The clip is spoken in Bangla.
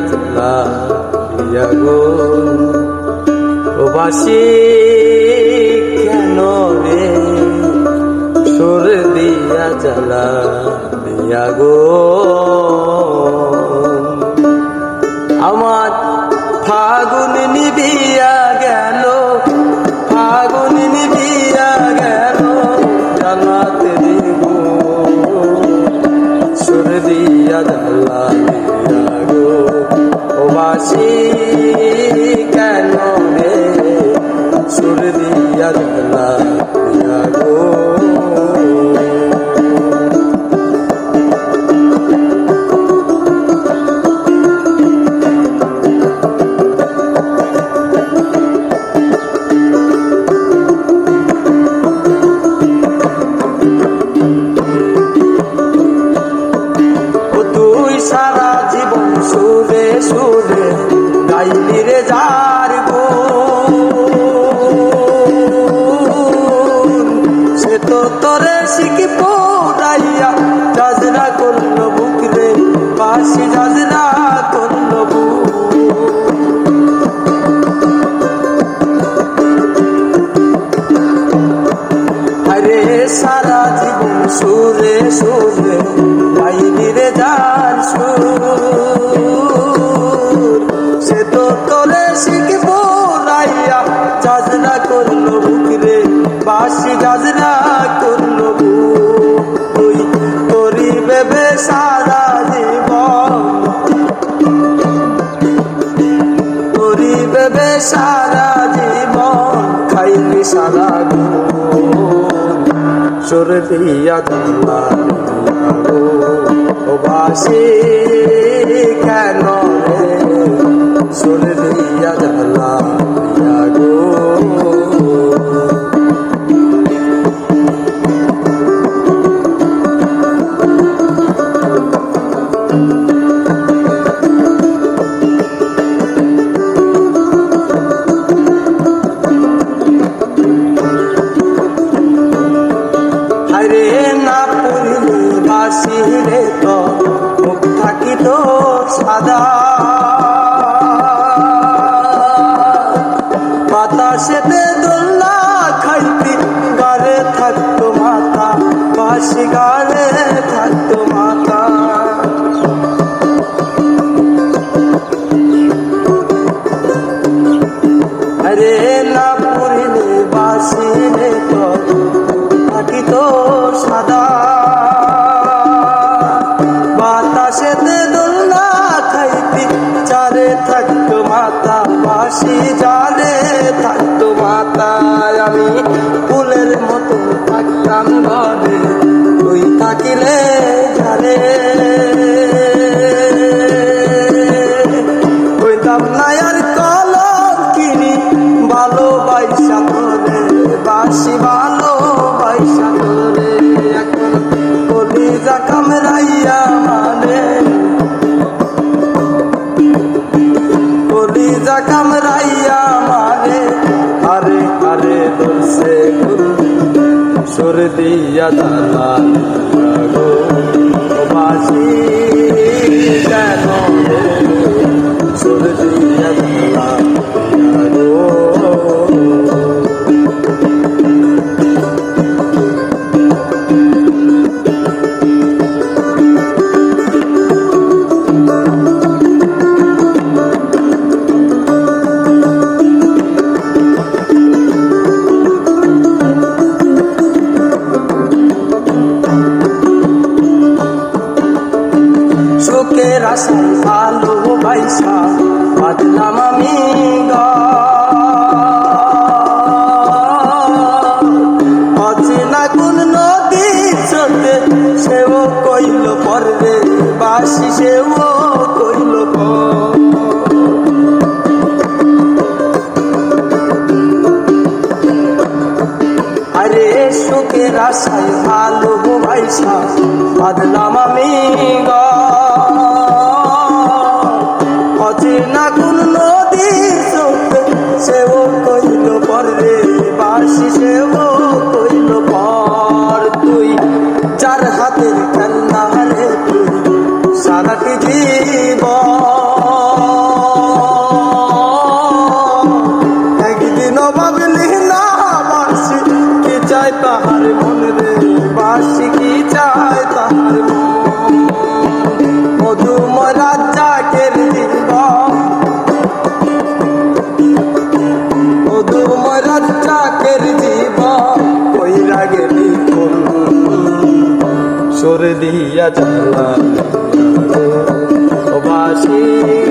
দিয়া গো প্রবাসী কেন রে? সুর দিয়া জ্বালা দিয়া গো তো তোরে শিখি পড়াইয়া যাজরা করল বুক রে বাসি যাজরা করল বুক। আরে সারা জীবন সে তো তোরে শিখব রাইয়া যাজনা সারা জীবন। খাইলি সারা সুর দিয়া জানলা ও বাসি থাকতাম ঘরে তুই থাকিলে জালে হইতাম না আর কিনি ভালো বাইসা তোরে বাসি ভালো বাইসা তোরে এখন কলি যা কামরাইয়া মানে। কলি যা কামরাইয়া সুর দিয়া গো বাসি কেন সরে দিয়া চালা ও বাসি